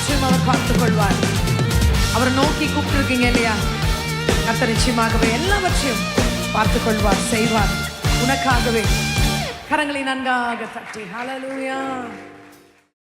நிச்சயமாக பார்த்து கொள்வார் அவரை நோக்கி கூப்பிட்டுருக்கீங்க இல்லையா? கத்த நிச்சயமாகவே எல்லாவற்றையும் பார்த்து கொள்வார் செய்வார். உனக்காகவே கரங்களை நன்காக தட்டி. ஹலலூயா